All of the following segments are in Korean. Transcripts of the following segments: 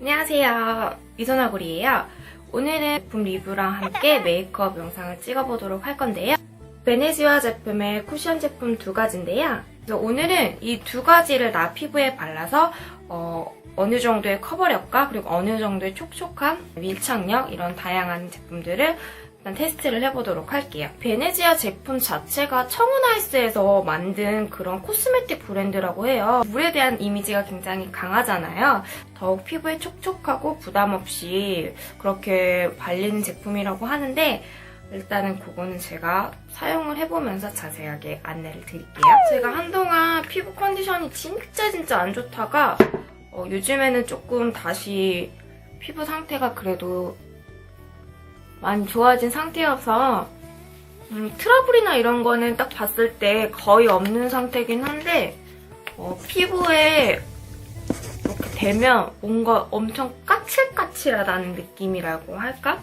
안녕하세요. 이선아구리예요. 오늘은 제품 리뷰랑 함께 메이크업 영상을 찍어보도록 할 건데요. 베네지아 제품의 쿠션 제품 두 가지인데요. 오늘은 이 두 가지를 나 피부에 발라서 어, 어느 정도의 커버력과 그리고 어느 정도의 촉촉함, 밀착력 이런 다양한 제품들을 일단 테스트를 해보도록 할게요. 베네지아 제품 자체가 청운아이스에서 만든 그런 코스메틱 브랜드라고 해요. 물에 대한 이미지가 굉장히 강하잖아요. 더욱 피부에 촉촉하고 부담 없이 그렇게 발리는 제품이라고 하는데 일단은 그거는 제가 사용을 해보면서 자세하게 안내를 드릴게요. 제가 한동안 피부 컨디션이 진짜 진짜 안 좋다가 어, 요즘에는 조금 다시 피부 상태가 그래도 많이 좋아진 상태여서 음, 트러블이나 이런 거는 딱 봤을 때 거의 없는 상태긴 한데 어, 피부에 이렇게 되면 뭔가 엄청 까칠까칠하다는 느낌이라고 할까?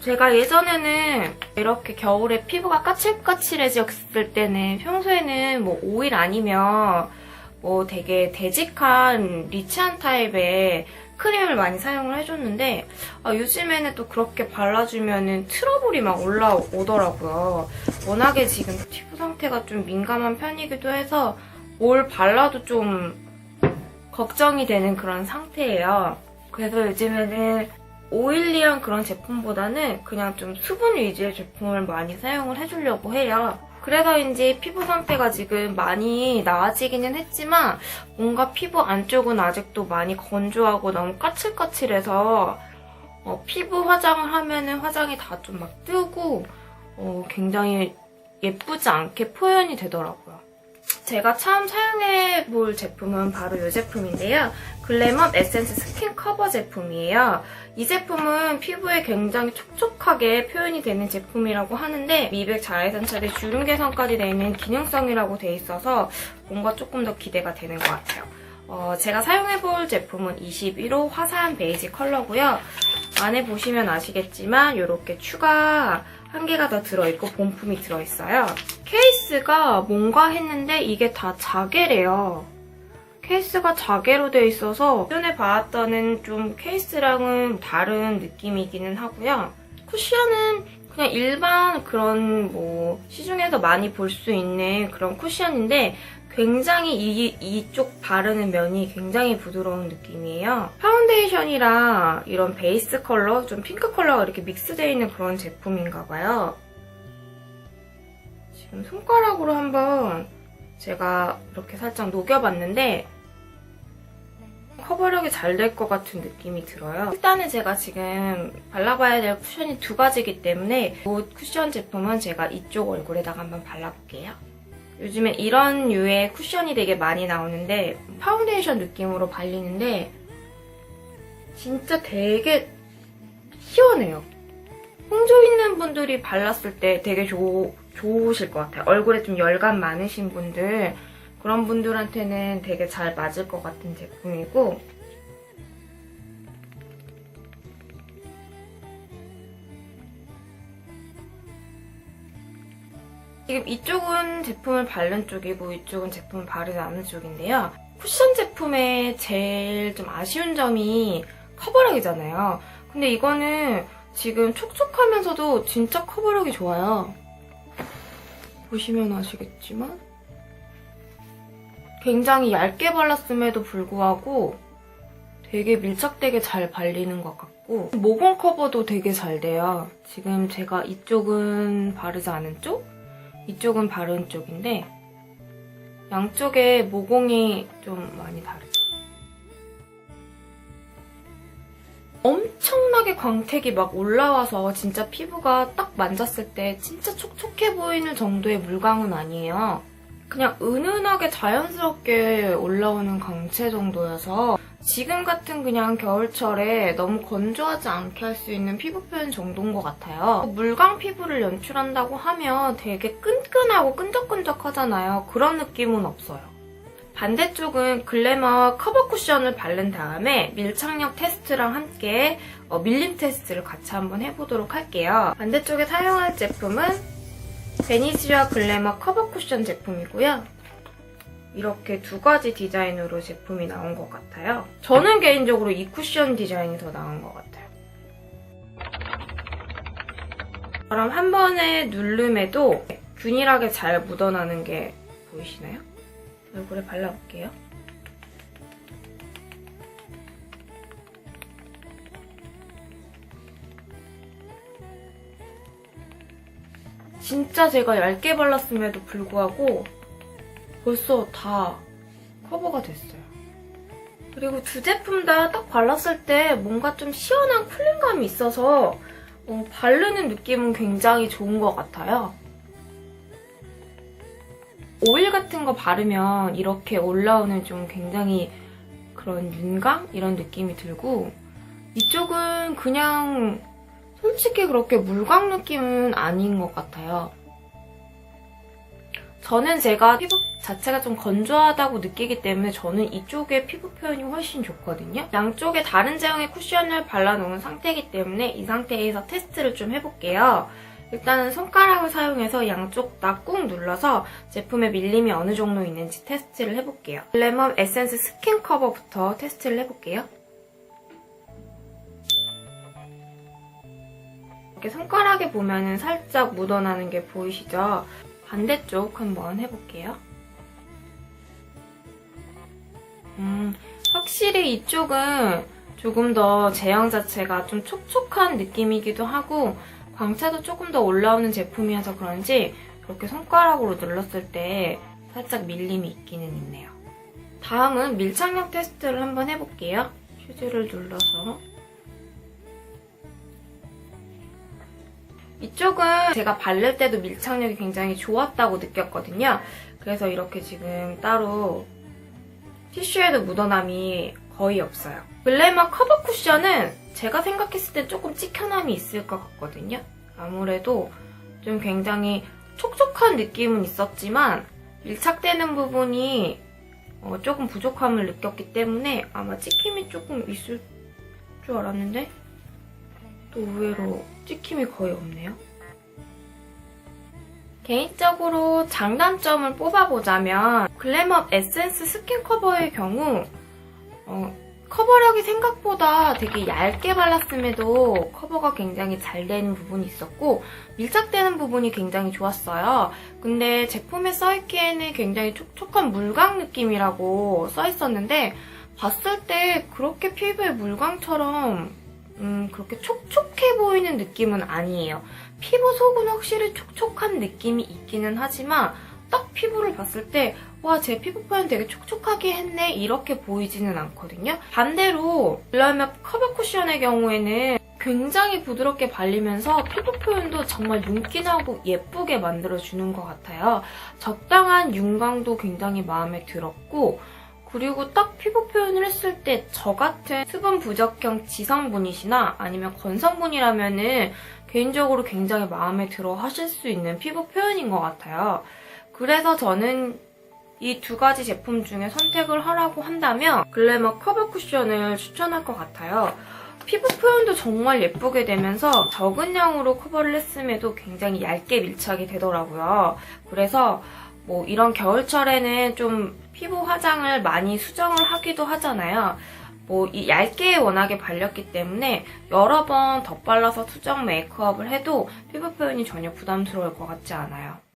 제가 예전에는 이렇게 겨울에 피부가 까칠까칠해졌을 때는 평소에는 뭐 오일 아니면 뭐 되게 되직한 리치한 타입의 크림을 많이 사용을 해줬는데 아, 요즘에는 또 그렇게 발라주면은 트러블이 막 올라오더라고요. 워낙에 지금 피부 상태가 좀 민감한 편이기도 해서 뭘 발라도 좀 걱정이 되는 그런 상태예요. 그래서 요즘에는 오일리한 그런 제품보다는 그냥 좀 수분 위주의 제품을 많이 사용을 해주려고 해요. 그래서인지 피부 상태가 지금 많이 나아지기는 했지만 뭔가 피부 안쪽은 아직도 많이 건조하고 너무 까칠까칠해서 어, 피부 화장을 하면은 화장이 다 좀 막 뜨고 어, 굉장히 예쁘지 않게 표현이 되더라고요. 제가 처음 사용해 볼 제품은 바로 이 제품인데요. 글래멈 에센스 스킨 커버 제품이에요. 이 제품은 피부에 굉장히 촉촉하게 표현이 되는 제품이라고 하는데 미백 자외선 처리 주름 개선까지 되는 기능성이라고 돼 있어서 뭔가 조금 더 기대가 되는 것 같아요. 어, 제가 사용해볼 제품은 21호 화사한 베이지 컬러고요. 안에 보시면 아시겠지만 이렇게 추가 한 개가 더 들어있고 본품이 들어있어요. 케이스가 뭔가 했는데 이게 다 자개래요. 케이스가 자개로 돼 있어서 전에 봐왔던 좀 케이스랑은 다른 느낌이기는 하고요. 쿠션은 그냥 일반 그런 뭐 시중에서 많이 볼 수 있는 그런 쿠션인데 굉장히 이, 이쪽 바르는 면이 굉장히 부드러운 느낌이에요. 파운데이션이랑 이런 베이스 컬러, 좀 핑크 컬러가 이렇게 믹스되어 있는 그런 제품인가 봐요. 지금 손가락으로 한번 제가 이렇게 살짝 녹여봤는데 커버력이 잘 될 것 같은 느낌이 들어요. 일단은 제가 지금 발라봐야 될 쿠션이 두 가지이기 때문에 이 쿠션 제품은 제가 이쪽 얼굴에다가 한번 발라볼게요. 요즘에 이런 류의 쿠션이 되게 많이 나오는데 파운데이션 느낌으로 발리는데 진짜 되게 시원해요. 홍조 있는 분들이 발랐을 때 되게 좋, 좋으실 것 같아요. 얼굴에 좀 열감 많으신 분들 그런 분들한테는 되게 잘 맞을 것 같은 제품이고 지금 이쪽은 제품을 바른 쪽이고 이쪽은 제품을 바르지 않은 쪽인데요. 쿠션 제품의 제일 좀 아쉬운 점이 커버력이잖아요. 근데 이거는 지금 촉촉하면서도 진짜 커버력이 좋아요. 보시면 아시겠지만 굉장히 얇게 발랐음에도 불구하고 되게 밀착되게 잘 발리는 것 같고 모공 커버도 되게 잘 돼요. 지금 제가 이쪽은 바르지 않은 쪽, 이쪽은 바른 쪽인데 양쪽에 모공이 좀 많이 다르죠. 엄청나게 광택이 막 올라와서 진짜 피부가 딱 만졌을 때 진짜 촉촉해 보이는 정도의 물광은 아니에요. 그냥 은은하게 자연스럽게 올라오는 광채 정도여서 지금 같은 그냥 겨울철에 너무 건조하지 않게 할 수 있는 피부 표현 정도인 것 같아요. 물광 피부를 연출한다고 하면 되게 끈끈하고 끈적끈적하잖아요. 그런 느낌은 없어요. 반대쪽은 글래머 커버 쿠션을 바른 다음에 밀착력 테스트랑 함께 어, 밀림 테스트를 같이 한번 해보도록 할게요. 반대쪽에 사용할 제품은 베니시아 글래머 커버 쿠션 제품이고요. 이렇게 두 가지 디자인으로 제품이 나온 것 같아요. 저는 개인적으로 이 쿠션 디자인이 더 나은 것 같아요. 그럼 한 번에 누름에도 균일하게 잘 묻어나는 게 보이시나요? 얼굴에 발라볼게요. 진짜 제가 얇게 발랐음에도 불구하고 벌써 다 커버가 됐어요. 그리고 두 제품 다 딱 발랐을 때 뭔가 좀 시원한 쿨링감이 있어서 어, 바르는 느낌은 굉장히 좋은 것 같아요. 오일 같은 거 바르면 이렇게 올라오는 좀 굉장히 그런 윤광? 이런 느낌이 들고 이쪽은 그냥 솔직히 그렇게 물광 느낌은 아닌 것 같아요. 저는 제가 피부 자체가 좀 건조하다고 느끼기 때문에 저는 이쪽의 피부 표현이 훨씬 좋거든요. 양쪽에 다른 제형의 쿠션을 발라놓은 상태이기 때문에 이 상태에서 테스트를 좀 해볼게요. 일단은 손가락을 사용해서 양쪽 다 꾹 눌러서 제품의 밀림이 어느 정도 있는지 테스트를 해볼게요. 레몬 에센스 스킨 커버부터 테스트를 해볼게요. 이렇게 손가락에 보면은 살짝 묻어나는 게 보이시죠? 반대쪽 한번 해볼게요. 음, 확실히 이쪽은 조금 더 제형 자체가 좀 촉촉한 느낌이기도 하고 광채도 조금 더 올라오는 제품이어서 그런지 그렇게 손가락으로 눌렀을 때 살짝 밀림이 있기는 있네요. 다음은 밀착력 테스트를 한번 해볼게요. 휴지를 눌러서 이쪽은 제가 바를 때도 밀착력이 굉장히 좋았다고 느꼈거든요. 그래서 이렇게 지금 따로 티슈에도 묻어남이 거의 없어요. 글래머 커버 쿠션은 제가 생각했을 때 조금 찍혀남이 있을 것 같거든요. 아무래도 좀 굉장히 촉촉한 느낌은 있었지만 밀착되는 부분이 어, 조금 부족함을 느꼈기 때문에 아마 찍힘이 조금 있을 줄 알았는데 또 의외로 찍힘이 거의 없네요. 개인적으로 장단점을 뽑아보자면 글래머 에센스 스킨 커버의 경우 어, 커버력이 생각보다 되게 얇게 발랐음에도 커버가 굉장히 잘 되는 부분이 있었고 밀착되는 부분이 굉장히 좋았어요. 근데 제품에 써있기에는 굉장히 촉촉한 물광 느낌이라고 써있었는데 봤을 때 그렇게 피부에 물광처럼 음, 그렇게 촉촉해 보이는 느낌은 아니에요. 피부 속은 확실히 촉촉한 느낌이 있기는 하지만 딱 피부를 봤을 때 와, 제 피부 표현 되게 촉촉하게 했네 이렇게 보이지는 않거든요. 반대로 블러맵 커버 쿠션의 경우에는 굉장히 부드럽게 발리면서 피부 표현도 정말 윤기나고 예쁘게 만들어주는 것 같아요. 적당한 윤광도 굉장히 마음에 들었고 그리고 딱 피부 표현을 했을 때 저 같은 수분 부적형 지성분이시나 아니면 건성분이라면 은 개인적으로 굉장히 마음에 들어 하실 수 있는 피부 표현인 것 같아요. 그래서 저는 이 두 가지 제품 중에 선택을 하라고 한다면 글래머 커버 쿠션을 추천할 것 같아요. 피부 표현도 정말 예쁘게 되면서 적은 양으로 커버를 했음에도 굉장히 얇게 밀착이 되더라고요. 그래서 뭐 이런 겨울철에는 좀 피부 화장을 많이 수정을 하기도 하잖아요. 뭐 이 얇게 워낙에 발렸기 때문에 여러 번 덧발라서 수정 메이크업을 해도 피부 표현이 전혀 부담스러울 것 같지 않아요.